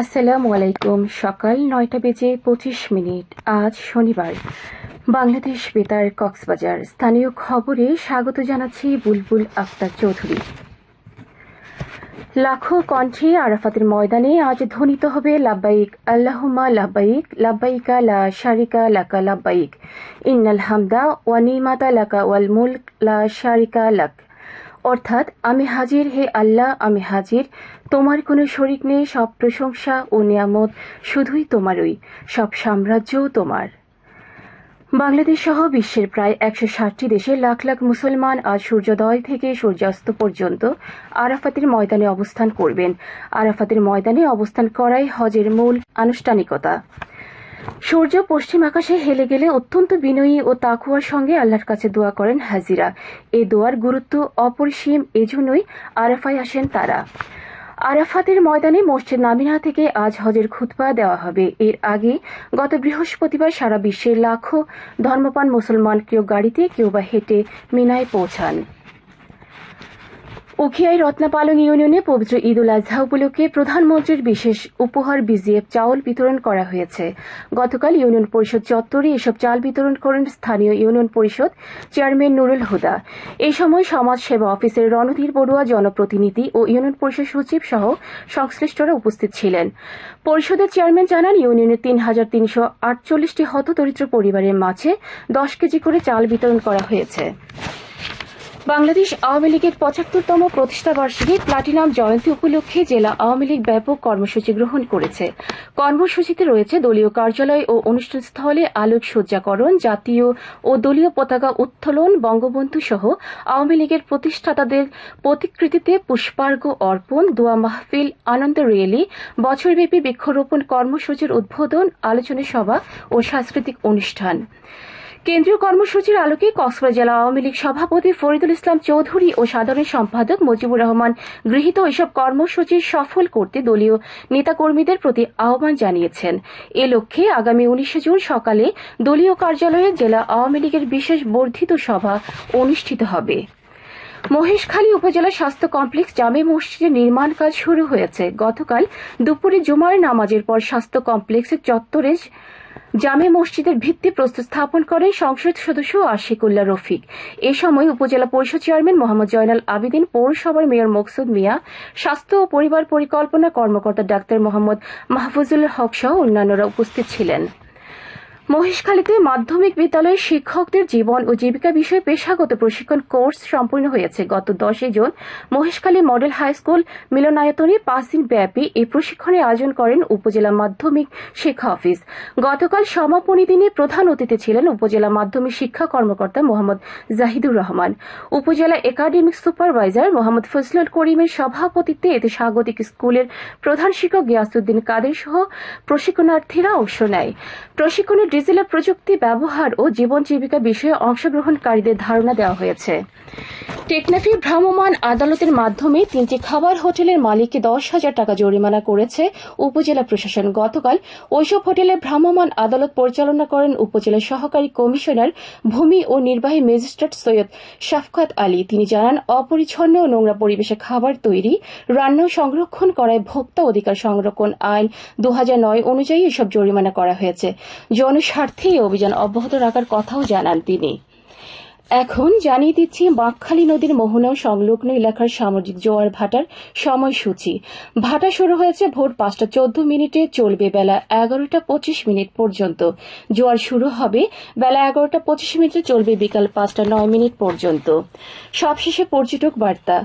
আসসালামু আলাইকুম। সকাল নয়টা বেজে পঁচিশ মিনিট। আজ শনিবার। বাংলাদেশ বেতার কক্সবাজার। স্থানীয় খবরে স্বাগত জানাচ্ছি বুলবুল আক্তার চৌধুরী। লাখো কণ্ঠে আরাফাতের ময়দানে আজ ধ্বনিত হবে লাব্বাইক আল্লাহুমা লাব্বাইক, লাব্বাইকা লা শারিকা লাকা লাব্বাইক। ইন্নাল হামদা ওয়ানিমাতা লাকা ওয়াল মুলক, লা শারিকা লাক। অর্থাৎ, আমি হাজির হে আল্লাহ, আমি হাজির। তোমার কোনো শরিক নেই, সব প্রশংসা ও নিয়ামত শুধুই তোমারই, সব সাম্রাজ্যও তোমার। বাংলাদেশ সহ বিশ্বের প্রায় একশো ষাটটি দেশে লাখ লাখ মুসলমান আজ সূর্যোদয় থেকে সূর্যাস্ত পর্যন্ত আরাফাতের ময়দানে অবস্থান করবেন। আরাফাতের ময়দানে অবস্থান করাই হজের মূল আনুষ্ঠানিকতা। সূর্য পশ্চিম আকাশে হেলে গেলে অত্যন্ত বিনয়ী ও তাকুয়ার সঙ্গে আল্লাহর কাছে দোয়া করেন হাজিরা। এ দোয়ার গুরুত্ব অপরিসীম, এজন্যই আরাফায় আসেন তারা। আরাফাতের ময়দানে মসজিদ নামিনা থেকে আজ হজের খুতবা দেওয়া হবে। এর আগে গত বৃহস্পতিবার সারা বিশ্বের লাখো ধর্মপান মুসলমান কেউ গাড়িতে, কেউ বা হেঁটে মিনায় পৌঁছান। উখিয়াই রত্নাপালং ইউনিয়নে পবিত্র ঈদ উল আজহা উপলক্ষে প্রধানমন্ত্রীর বিশেষ উপহার বিজিএফ চাউল বিতরণ করা হয়েছে। গতকাল ইউনিয়ন পরিষদ চত্বরে এসব চাল বিতরণ করেন স্থানীয় ইউনিয়ন পরিষদ চেয়ারম্যান নুরুল হুদা। এই সময় সমাজ সেবা অফিসের রণধীর বড়ুয়া জনপ্রতিনিধি ও ইউনিয়ন পরিষদ সচিব সহ সংশ্লিষ্টরা উপস্থিত ছিলেন। পরিষদের চেয়ারম্যান জানান, ইউনিয়নের তিন হাজার তিনশো আটচল্লিশটি হতদরিদ্র পরিবারের মাঝে দশ কেজি করে চাল বিতরণ করা হয়েছে। বাংলাদেশ আওয়ামী লীগের পঁচাত্তরতম প্রতিষ্ঠা বার্ষিকী প্লাটিনাম জয়ন্তী উপলক্ষে জেলা আওয়ামী লীগ ব্যাপক কর্মসূচি গ্রহণ করেছে। কর্মসূচিতে রয়েছে দলীয় কার্যালয় ও অনুষ্ঠানস্থলে আলোক সজ্জাকরণ জাতীয় ও দলীয় পতাকা উত্তোলন, বঙ্গবন্ধু সহ আওয়ামী লীগের প্রতিষ্ঠাতাদের প্রতিকৃতিতে পুষ্পার্ঘ্য অর্পণ, দোয়া মাহফিল, আনন্দ রেলি, বছরব্যাপী বৃক্ষরোপণ কর্মসূচির উদ্বোধন, আলোচনা সভা ও সাংস্কৃতিক অনুষ্ঠান। কেন্দ্রীয় কর্মসূচির আলোকে কক্সবাজার জেলা আওয়ামী লীগ সভাপতি ফরিদুল ইসলাম চৌধুরী ও সাধারণ সম্পাদক মুজিবুর রহমান গৃহীত এসব কর্মসূচি সফল করতে দলীয় নেতাকর্মীদের প্রতি আহ্বান জানিয়েছেন। এ লক্ষ্যে আগামী উনিশে জুন সকালে দলীয় কার্যালয়ে জেলা আওয়ামী লীগের বিশেষ বর্ধিত সভা অনুষ্ঠিত হবে। মহেশখালী উপজেলা স্বাস্থ্য কমপ্লেক্স জামে মসজিদের নির্মাণ কাজ শুরু হয়েছে। গতকাল দুপুরে জুমার নামাজের পর স্বাস্থ্য কমপ্লেক্সের চত্বরে জামে মসজিদের ভিত্তি প্রস্তুত স্থাপন করেন সংসদ সদস্য আশিকুল্লাহ রফিক। এ সময় উপজেলা পরিষদ চেয়ারম্যান মোহাম্মদ জয়নাল আবিদিন, পৌরসভার মেয়র মকসুদ মিয়া, স্বাস্থ্য ও পরিবার পরিকল্পনা কর্মকর্তা ডাক্তার মোহাম্মদ মাহফুজুল হক সহ অন্যান্যরা উপস্থিত ছিলেন। মহেশখালীতে মাধ্যমিক বিদ্যালয়ের শিক্ষকদের জীবন ও জীবিকা বিষয়ে পেশাগত প্রশিক্ষণ কোর্স সম্পূর্ণ হয়েছে। গত দশই June Maheshkhali model high school মিলনায়তনে পাঁচ দিন ব্যাপী এই প্রশিক্ষণের আয়োজন করেন উপজেলা মাধ্যমিক শিক্ষা অফিস। গতকাল সমাপনী দিনে প্রধান অতিথি ছিলেন উপজেলা মাধ্যমিক শিক্ষা কর্মকর্তা মোহাম্মদ জাহিদুর রহমান। উপজেলা একাডেমিক সুপারভাইজার মোহাম্মদ ফজলুল করিমের সভাপতিত্বে এতে স্বাগতিক স্কুলের প্রধান শিক্ষক গিয়াসুদ্দিন কাদের সহ প্রশিক্ষণার্থীরা অংশ নেয়। প্রশিক্ষণের ডিজিটাল প্রযুক্তি ব্যবহার ও জীবন জীবিকা বিষয়ে অংশগ্রহণকারীদের ধারণা দেওয়া হয়েছে। টেকনাফি ভ্রাম্যমাণ আদালতের মাধ্যমে তিনটি খাবার হোটেলের মালিককে দশ হাজার টাকা জরিমানা করেছে উপজেলা প্রশাসন। গতকাল ওইসব হোটেলে ভ্রাম্যমাণ আদালত পরিচালনা করেন উপজেলা সহকারী কমিশনার ভূমি ও নির্বাহী ম্যাজিস্ট্রেট সৈয়দ শাফকাত আলী। তিনি জানান, অপরিচ্ছন্ন ও নোংরা পরিবেশে খাবার তৈরি, রান্না সংরক্ষণ করায় ভোক্তা অধিকার সংরক্ষণ আইন দু নয় অনুযায়ী এসব জরিমানা করা হয়েছে। জনস্বার্থে এই অভিযান অব্যাহত রাখার কথাও জানান তিনি। এখন জানিয়ে দিচ্ছি, বাঁকখালী নদীর মোহনা সংলগ্ন এলাকার সামাজিক জোয়ার ভাটার সময়সূচি। ভাটা শুরু হয়েছে ভোর পাঁচটা চোদ্দ মিনিটে, চলবে বেলা এগারোটা পঁচিশ মিনিট পর্যন্ত। জোয়ার শুরু হবে বেলা এগারোটা পঁচিশ মিনিটে, চলবে বিকাল পাঁচটা নয় মিনিট পর্যন্ত। সবশেষে পর্যটক বার্তা।